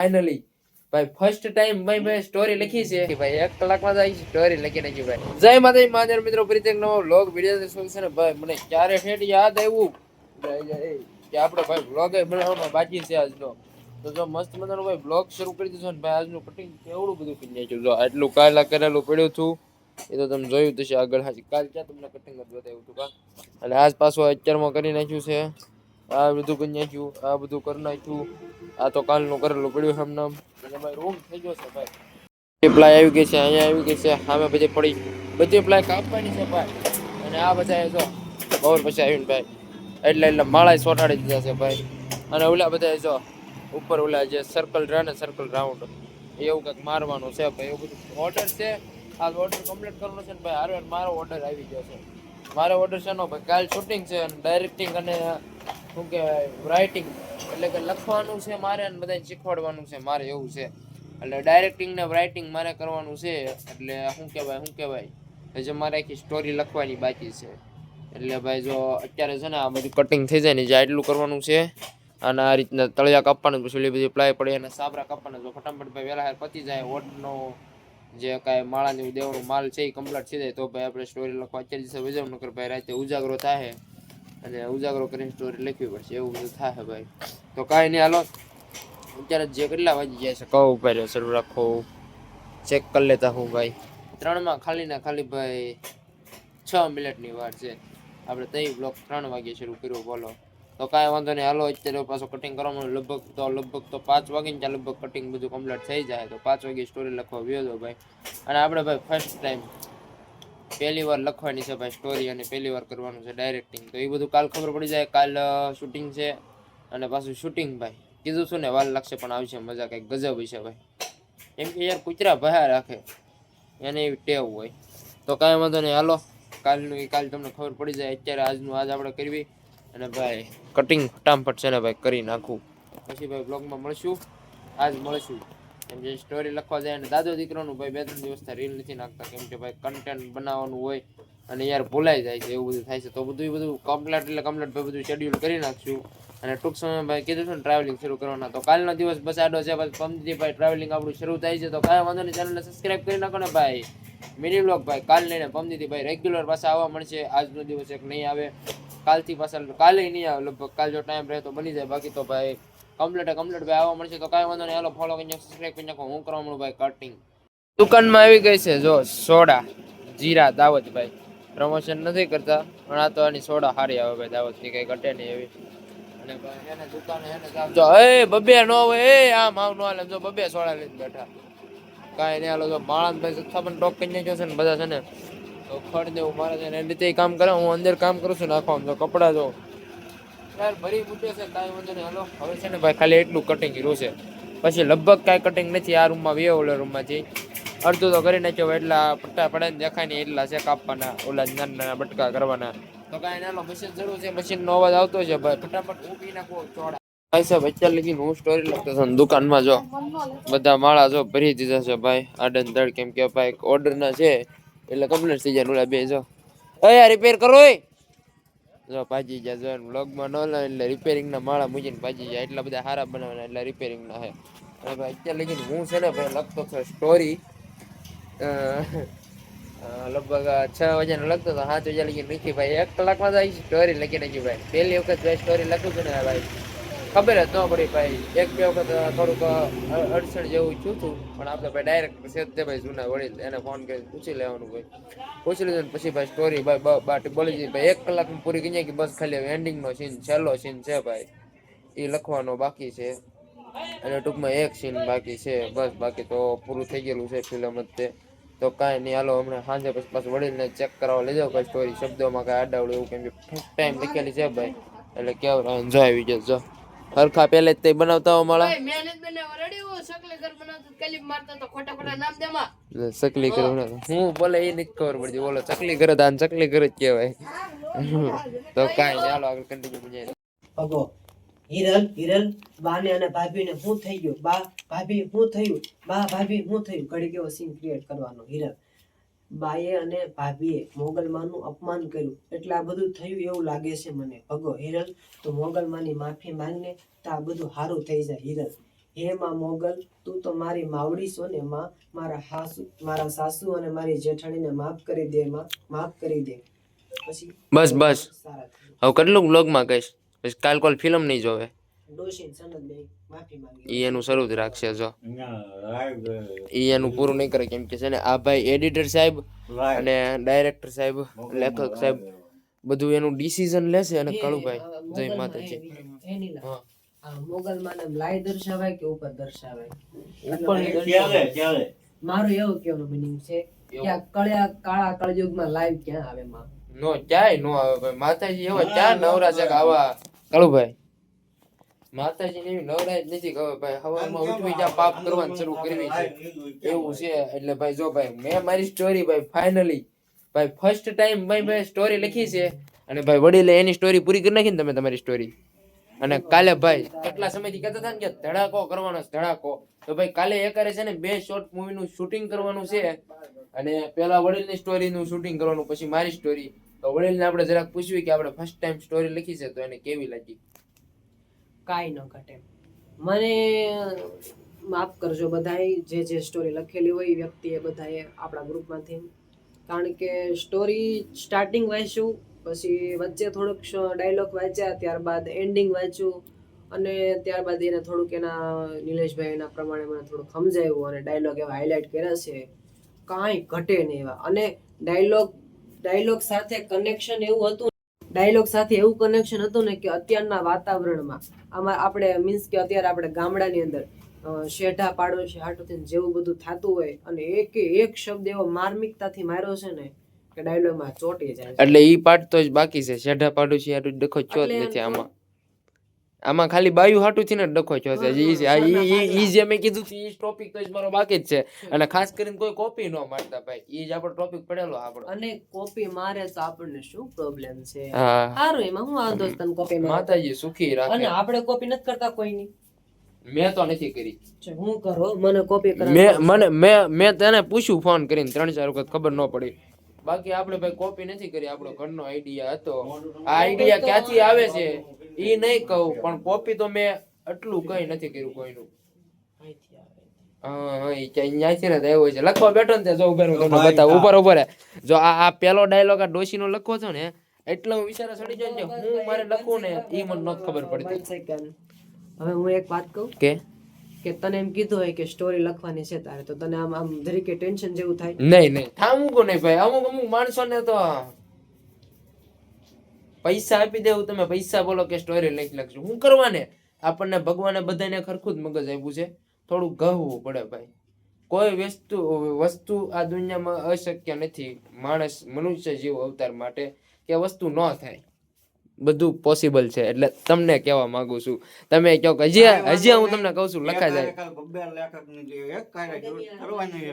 Finally ભાઈ first time ભાઈ મેં સ્ટોરી લખી છે. કે ભાઈ એક કલાકમાં જ આવી સ્ટોરી લખી નાખી ભાઈ. જય માતાજી માજર મિત્રો પ્રીતેક નવો વ્લોગ વીડિયો શું છે ને ભાઈ મને ક્યારે ઠેઠ યાદ આવ્યું? કે આપણે ભાઈ વ્લોગ બનાવવાનો બાકી છે આજનો. તો જો મસ્ત મજાનો ભાઈ બ્લોગ શરૂ કરી દીધો ને ભાઈ આજનું કટિંગ કેવડું બધું કરી નાખ્યું જો આટલું કાલા કરેલું પડ્યું હતું એ તો તમે જોયું થશે આગળ. હાજી કાલ ક્યાં તમને કટિંગ જ બતાવ્યું હતું કા? અને આજ પાછું અત્યારમાં કરી નાખ્યું છે. આ બધું કરી નાખ્યું, આ બધું કરી નાખ્યું. આ તો કાલનું કરેલું પડ્યું છે અને ભાઈ રૂમ થઈ ગયો છે ભાઈ. પ્લાય આવી ગઈ છે, અહીંયા આવી ગઈ છે, સામે બધી પડી બધી પ્લાય કાપવાની છે ભાઈ. અને આ બધા જો બહુ પછી આવીને ભાઈ, એટલે એટલે માળા સોટાડી દીધા છે ભાઈ. અને ઓલા બધા જો, ઉપર ઓલા જે સર્કલ રહે ને સર્કલ રાઉન્ડ એવું કંઈક મારવાનું છે ભાઈ, એવું બધું. ઓર્ડર છે આ ઓર્ડર કમ્પ્લીટ કરવાનો છે ને ભાઈ હારે મારો ઓર્ડર આવી ગયો છે. મારો ઓર્ડર છે નો ભાઈ, કાલ શૂટિંગ છે અને ડાયરેક્ટિંગ અને શું કહેવાય રાઇટિંગ એટલે કે લખવાનું છે મારે અને બધાને શીખવાડવાનું છે મારે એવું છે. એટલે ડાયરેક્ટિંગ ને રાઇટિંગ મારે કરવાનું છે. એટલે શું કહેવાય શું કહેવાય? જે મારે આખી સ્ટોરી લખવાની બાકી છે. એટલે ભાઈ જો અત્યારે છે ને આ બધું કટિંગ થઈ જાય ને, જે આટલું કરવાનું છે, અને આ રીતના તળિયા કાપવાનું પછી એટલી બધી પ્લાય પડે અને સાબરા કાપવાના જો. ફટાફટ ભાઈ વહેલા પતી જાય ઓટનો જે કાંઈ માળાની દેવાનું માલ છે એ કમ્પ્લીટ થઈ જાય, તો ભાઈ આપણે સ્ટોરી લખવા અત્યારે દિવસે વજવ નગર ભાઈ રાતે ઉજાગરો થાય અને ઉજાગરો કરીને સ્ટોરી લખવી પડશે, એવું બધું થાય ભાઈ. તો કાંઈ નહીં, હાલો. અત્યારે જે કેટલા વાગી જાય છે, કહું ઉપર શરૂ રાખો. ચેક કરી લેતા હું, ભાઈ. ત્રણમાં ખાલી ને ખાલી, ભાઈ, છ મિનિટની વાર છે. આપણે તઈ બ્લોક ત્રણ વાગે શરૂ કર્યું, બોલો. તો કાંઈ વાંધો નહીં, હાલો, અત્યારે પાછો કટિંગ કરવાનું, લગભગ તો લગભગ તો પાંચ વાગે ત્યાં લગભગ કટિંગ બધું કમ્પ્લીટ થઈ જાય. તો પાંચ વાગે સ્ટોરી લખવા વ્યો દો, ભાઈ. અને આપણે, ભાઈ ફર્સ્ટ ટાઈમ પહેલી વાર લખવાની છે ભાઈ સ્ટોરી અને પહેલી વાર કરવાનું છે ડાયરેક્ટિંગ તો એ બધું કાલ ખબર પડી જાય, કાલ શૂટિંગ છે અને પાછું શૂટિંગ ભાઈ. કીધું શું ને, વાલ લાગશે પણ આવશે મજા કંઈક ગજબ હશે ભાઈ. એમ કે યાર કૂતરા ભયા રાખે, એને એવી ટેવ હોય. તો કાંઈ વાંધો નહીં, હાલો. કાલનું એ કાલ તમને ખબર પડી જાય, અત્યારે આજનું આજ આપણે કરવી. અને ભાઈ કટિંગ ફટાફટ છે ને ભાઈ, કરી નાખું. પછી ભાઈ બ્લોગમાં મળશું. આજ મળશું. એમ જે સ્ટોરી લખવા જાય અને દાદો દીકરાનું ભાઈ બે ત્રણ દિવસથી રીલ નથી નાખતા. કેમ કે ભાઈ કન્ટેન્ટ બનાવવાનું હોય અને યાર ભૂલાઈ જાય છે, એવું બધું થાય છે. તો બધું બધું કમ્પ્લેટ એટલે કમ્પ્લેટ ભાઈ બધું શેડ્યુલ કરી નાખશું. અને ટૂંક સમયમાં ભાઈ કીધું છે ને ટ્રાવેલિંગ શરૂ કરવાના. તો કાલનો દિવસ બસ આડો છે બસ પમજી ભાઈ ટ્રાવેલિંગ આપણું શરૂ થાય છે. તો કાંઈ વાંધો નહીં ચેનલને સબસ્ક્રાઈબ કરી નાખો ને ભાઈ. મિની બ્લોગ ભાઈ કાલ લઈને પમથી ભાઈ રેગ્યુલર પાછા આવવા મળશે. આજનો દિવસ એક નહીં આવે. કાલથી પાછા કાલે નહીં આવે, લગભગ કાલ જો ટાઈમ રહે તો બની જાય. બાકી તો ભાઈ કમ્પ્લીટ કમ્પ્લીટ ભાઈ, આવવા મળશે તો કાંઈ વાંધો નહીં. હાલો ફોલો કરી સબસ્ક્રાઈબ કરી નાખો. હું કરવા મળું ભાઈ કટિંગ દુકાનમાં આવી ગઈ છે, જો, સોડા. જીરા, દાવત ભાઈ. પ્રમોશન નથી કરતા, પણ આ તો આની સોડા સારી આવે ભાઈ, દાવતની કઈ ઘટે નહીં એવી. જો, એ બબે નો હોય એ આમ આમ નો હાલે, જો, બબે સોડા લઈને બેઠા. કાંઈ નહીં, હાલો, જો માણસ ભાઈ સત્તાવન ટોક કરી નાખ્યો છે ને બધા છે ને, તો ખડ દેવું મારે છે ને એ રીતે કામ કરે, હું અંદર કામ કરું છું નાખવા જો કપડા જો યાર ભરી મૂકે છે, કાંઈ વાંધો નહીં. હલો, હવે છે ને ભાઈ ખાલી એટલું કટિંગ રહ્યું છે. પછી લગભગ કાંઈ કટિંગ નથી આ રૂમમાં વે ઓલા રૂમમાંથી અડધું તો કરી નાખ્યો એટલા પટ્ટા પડે ને દેખાય ને એટલા છે કાપવાના, ઓલા નાના નાના બટકા કરવાના. તો કાંઈ નાનો મશીન જરૂર છે મશીનનો અવાજ આવતો છે ભાઈ. ફટાફટ ઊભી નાખો ચોડા ભાઈ સાહેબ, અત્યારે લગી હું સ્ટોરી લખતો છું દુકાનમાં જો. બધા માળા જો ભરી દીધા છે ભાઈ. આડન ધડ કેમ કે ભાઈ ઓર્ડર ના છે, એટલે કમ્પ્લીટ થઈ જાય ઓલા બે જો. અરે રિપેર કરો એ. જો ભાજી જાય જો વ્લોગમાં ન લે એટલે રિપેરિંગના માળા મૂકીને ભાજી જાય એટલા બધા સારા બનાવવાના એટલે રિપેરિંગ ના હે અને ભાઈ અત્યારે લગીને હું છે ને ભાઈ લખતો છું સ્ટોરી લગભગ છ વાગ્યાનો લખતો હતો, સાત વાગ્યા લગી લખી ભાઈ એક કલાકમાં તો આવી સ્ટોરી લખી નાખી ભાઈ. પહેલી વખત ભાઈ સ્ટોરી લખું છું ને ભાઈ. ખબર જ ન પડી ભાઈ. એક બે વખત થોડુંક અડચણ જેવું છું હતું પણ આપણે ભાઈ ડાયરેક્ટ છે જ તે ભાઈ જૂના વડીલ, એને ફોન કરી પૂછી લેવાનું ભાઈ. પૂછી લીધું ને પછી ભાઈ સ્ટોરી ભાઈ બાટી બોલી જઈ ભાઈ એક કલાકમાં પૂરી ગઈ કે બસ ખાલી એન્ડિંગનો સીન છેલ્લો સીન છે ભાઈ. એ લખવાનો બાકી છે. અને ટૂંકમાં એક સીન બાકી છે. બસ બાકી તો પૂરું થઈ ગયેલું છે ફિલ્મ તે. તો કાંઈ નહીં, હાલો, હમણાં સાંજે પછી પાછું વડીલને ચેક કરાવવા લઈ જાઓ ભાઈ સ્ટોરી શબ્દોમાં કાંઈ આડાવડું એવું કેમ કે ફર્સ્ટ ટાઈમ લખેલી છે ભાઈ. એટલે કેવું એન્જોય આવી જશે જો. હરખા પહેલે જ તે બનાવતા હો માળા. સકલી હું ઘર બનાવતો કલીપ મારતો તો ખોટા ખોટા નામ દેમાં ચકલી ઘર બનાવતા. હું બોલે એ નથી ખબર પડતી બોલો ચકલી ઘર જ ચકલી ઘર જ કહેવાય. તો કાંઈ ચાલો આગળ કન્ટિન્યુ કરીએ. અગો હિરલ હિરલ બાને અને ભાભીને શું થઈ ગયું? બા ભાભી શું થયું? બા ભાભી શું થયું? ઘડી કેવો સીન ક્રિએટ કરવાનો હિરલ. બાએ અને ભાભીએ મોગલમાનું અપમાન કર્યું. એટલે આ બધું થયું એવું લાગે છે મને. ભગો હિરલ તો મોગલમાની માફી માંગને તો આ બધું સારું થઈ જાય હિરલ. હે માં મોગલ તું તો મારી માવડી છો ને માં. મારા હાસુ મારા સાસુ અને મારી જેઠાણીને માફ કરી દે માં. માફ કરી દે. પછી બસ બસ. હવે કેટલું બ્લોગમાં કહીશ. પછી કાલ કોલ ફિલ્મ નહીં જોવે. ડોશીન સનદ બે માફી માંગી. ઈ એનું શરૂ જ. રાખશે જો ઈ એનું પૂરું નહીં કરે કેમ કે છે ને આ ભાઈ એડિટર સાહેબ અને ડાયરેક્ટર સાહેબ લેખક સાહેબ બધું એનું ડિસિઝન લેશે અને કાળુભાઈ જય માતાજી. મોગલમાં ને લાય દર્શાવાય કે ઉપર દર્શાવાય? ઉપરની ક્યારે ક્યારે? મારું એવું કહેવાનું મિનિંગ છે કે આ કળ્યા કાળા કળયુગમાં લાઈવ ક્યાં આવે માં? નો ક્યાંય નો આવે ભાઈ. માતાજી એવા ક્યાં નવરા છે આવા? કાળુભાઈ. માતાજી એવી નવરાય જ નથી ખબર ભાઈ. હવામાં ઉઠવી જ્યાં પાપ કરવાનું શરૂ કરવી છે. એવું છે. એટલે ભાઈ જો ભાઈ મેં મારી સ્ટોરી ભાઈ ફાઇનલી ભાઈ ફર્સ્ટ ટાઈમ ભાઈ મેં સ્ટોરી લખી છે અને ભાઈ વડીલે એની સ્ટોરી પૂરી કરી નાખી ને તમે તમારી સ્ટોરી અને કાલે ભાઈ કેટલા સમયથી કહેતા હતા ને કે ધડાકો કરવાનો ધડાકો. તો ભાઈ કાલે એકારે છે ને બે શોર્ટ મૂવીનું શૂટિંગ કરવાનું છે. અને પેલા વડીલની સ્ટોરીનું શૂટિંગ કરવાનું પછી મારી સ્ટોરી તો વડીલને આપણે જરાક પૂછ્યું કે આપણે ફર્સ્ટ ટાઈમ સ્ટોરી લખી છે તો એને કેવી લાગી? કાંઈ ન ઘટે. મને, માફ કરજો, બધાએ જે જે સ્ટોરી લખેલી હોય એ વ્યક્તિએ બધાએ આપણા ગ્રુપમાંથી કારણ કે સ્ટોરી સ્ટાર્ટિંગ વાંચ્યું, પછી વચ્ચે થોડુંક ડાયલોગ વાંચ્યા, ત્યારબાદ એન્ડિંગ વાંચ્યું, અને ત્યારબાદ એને થોડુંક એના નિલેશભાઈ એના પ્રમાણે મને થોડુંક સમજાવ્યું અને ડાયલોગ એવા હાઇલાઇટ કર્યા છે. કાંઈ ઘટે નહીં એવા. અને ડાયલોગ ડાયલોગ સાથે કનેક્શન એવું હતું ડાયલોગ સાથે એવું કનેક્શન હતું ને કે અત્યારના વાતાવરણમાં આમાં આપણે મીન્સ કે અત્યારે આપણે ગામડાની અંદર શેઢા પાડોશી હાટુથી જેવું બધું થતું હોય અને એક એક શબ્દ એવો માર્મિકતાથી માર્યો છે ને કે ડાયલોગમાં ચોટી જાય. એટલે ઈ પાર્ટ તો જ બાકી છે શેઢા પાડોશી હાટું ડખો ચોટ નથી આમાં આમાં ખાલી બાયુ હાટું છે. ને ડખો છો છે ઈ છે. જે મેં કીધું ઈ ટોપિક તો જ મારો બાકી જ છે. અને ખાસ કરીને કોઈ કોપી ન મારતા ભાઈ. ઈ જ આપણો ટોપિક પડેલો આપણો. અને કોપી મારે તો આપણને શું પ્રોબ્લેમ છે? સારું એમાં હું વાંધો છે તને કોપી માતાજી સુખી અને આપણે કોપી નથી કરતા કોઈની? મેં તો નથી કરી. હું કરો? મને કોપી કરા મેં મને મેં મેં તને પૂછ્યું ફોન કરીને ત્રણ ચાર વખત ખબર ન પડી. બાકી આપણે ભાઈ કોપી નથી કરી. આપણો ઘરનો આઈડિયા હતો. આ આઈડિયા ક્યાંથી આવે છે? ઈ નહીં કહું પણ કોપી તો મેં આટલું કઈ નથી કર્યું કોઈનું. ને લખવા બેઠો ને જો ઊભા બતાવું. ઉપર ઉપર જો આ આ પેલો ડાયલોગ આ ડોશીનો લખવો છો ને એટલો હું વિચારે ચડી જાય ને હું મારે લખું ને એ મને નહોતી ખબર પડતી. હવે હું એક વાત કહું? કે? કે તને એમ કીધું હોય કે સ્ટોરી લખવાની છે તારે તો તને આમ આમ જરીકે ટેન્શન જેવું થાય? નહીં નહીં. થામું કો નહીં ભાઈ. અમુક અમુક માણસો ને તો પૈસા આપી દેવું તમે પૈસા બોલો કે સ્ટોરી લખી લખશું હું કરવાને? આપણને ભગવાને બધાને ખરખું જ મગજ આપ્યું છે. થોડું ગહવું પડે ભાઈ. કોઈ વસ્તુ વસ્તુ આ દુનિયામાં અશક્ય નથી. માણસ મનુષ્ય જીવ અવતાર માટે કે વસ્તુ ન થાય. બધું પોસિબલ છે. એટલે તમને કહેવા માંગુ છું. તમે કહો કે હજી હજી હું તમને કહું છું લખાઈ જાય.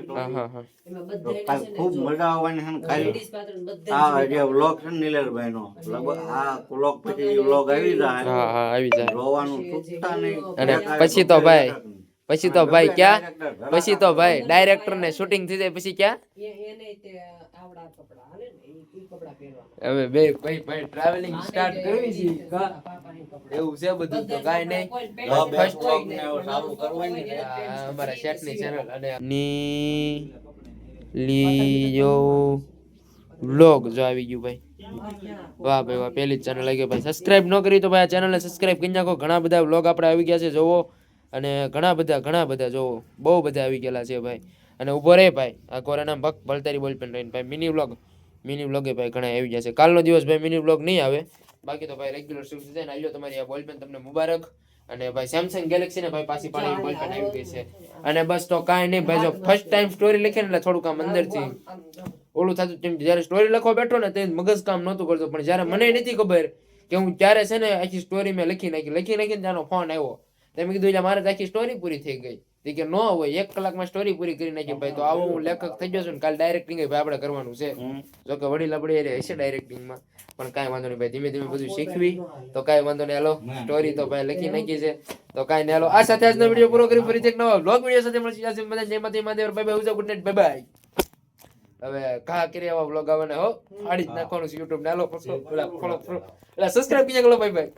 હા હા હા. એમાં બધા કાલ ખૂબ મજા આવવાની છે વ્લોગ છે ને નો આ વ્લોગ પછી વ્લોગ આવી જાય. હા હા આવી જાય. રોવાનું છૂટતા નહીં. અને પછી તો ભાઈ પછી તો ભાઈ ક્યાં? પછી તો ભાઈ ડાયરેક્ટર ને શૂટિંગ થઈ જાય પછી ક્યાં? એને તે આવડા કપડા હાલે ને ઈ ઈ કપડા પહેરવાના. હવે બે ભાઈ ભાઈ ટ્રાવેલિંગ સ્ટાર્ટ કરવી છે કા? પાપાની કપડા. એવું છે બધું તો કાંઈ નહીં. ને. ચેનલ અને ની લિયો વ્લોગ જો આવી ગયું ભાઈ. વાહ ભાઈ વાહ પહેલી જ ચેનલ આવી ગઈ ભાઈ. સબસ્ક્રાઇબ ન કરી તો ભાઈ આ ચેનલને સબસ્ક્રાઇબ કરી નાખો. ઘણા બધા વ્લોગ આપણે આવી ગયા છે જોવો. અને ઘણા બધા ઘણા બધા જો બહુ બધા આવી ગયેલા છે ભાઈ. અને ઊભો રહે ભાઈ. આ કોરોના ભક્ત ભલતારી બોલ પેન રહીને ભાઈ. મિની વ્લોગ મિની વ્લોગે ભાઈ ઘણા આવી ગયા છે. કાલનો દિવસ ભાઈ મિની વ્લોગ નહીં આવે. બાકી તો ભાઈ રેગ્યુલર શિફ્ટ થઈ ને આવ્યો તમારી આ બોલપેન તમને મુબારક. અને ભાઈ સેમસંગ ગેલેક્સી ને ભાઈ પાછી પાણી બોલપેન આવી ગઈ છે. અને બસ તો કાંઈ નહીં ભાઈ, જો ફર્સ્ટ ટાઈમ સ્ટોરી લખે ને એટલે થોડુંક આમ અંદરથી ઓલું થતું તેમ જ્યારે સ્ટોરી લખવા બેઠો ને તે મગજ કામ નહોતું કરતો. પણ જ્યારે મને નથી ખબર કે હું ત્યારે છે ને આખી સ્ટોરી મેં લખી નાખી, લખી નાખીને ત્યાંનો ફોન આવ્યો. તો મેં કીધું એટલે મારે આખી સ્ટોરી પૂરી થઈ ગઈ. તે કે ન હોય એક કલાકમાં સ્ટોરી પૂરી કરી નાખી ભાઈ. તો આવો હું લેખક થઈ ગયો છું ને કાલ ડાયરેક્ટિંગ ભાઈ આપણે કરવાનું છે. જો કે વડીલ આપણે એ હશે ડાયરેક્ટિંગમાં પણ કાંઈ વાંધો નહીં ભાઈ ધીમે ધીમે બધું શીખવી. તો કાંઈ વાંધો નહીં હાલો સ્ટોરી તો ભાઈ લખી નાખી છે. તો કાંઈ નહીં હાલો આ સાથે આજનો વીડિયો પૂરો કરી ફરી એક નવો બ્લોગ વીડિયો સાથે મળશે. સુધી બધા જય માતા bye bye good night bye bye. હવે ઘા કરી આવા બ્લોગ આવવાના હો. આડી જ નાખવાનું છે યુટ્યુબ ને હાલો ફોલો ફોલો સબસ્ક્રાઇબ કરી ગલો બાય બાય.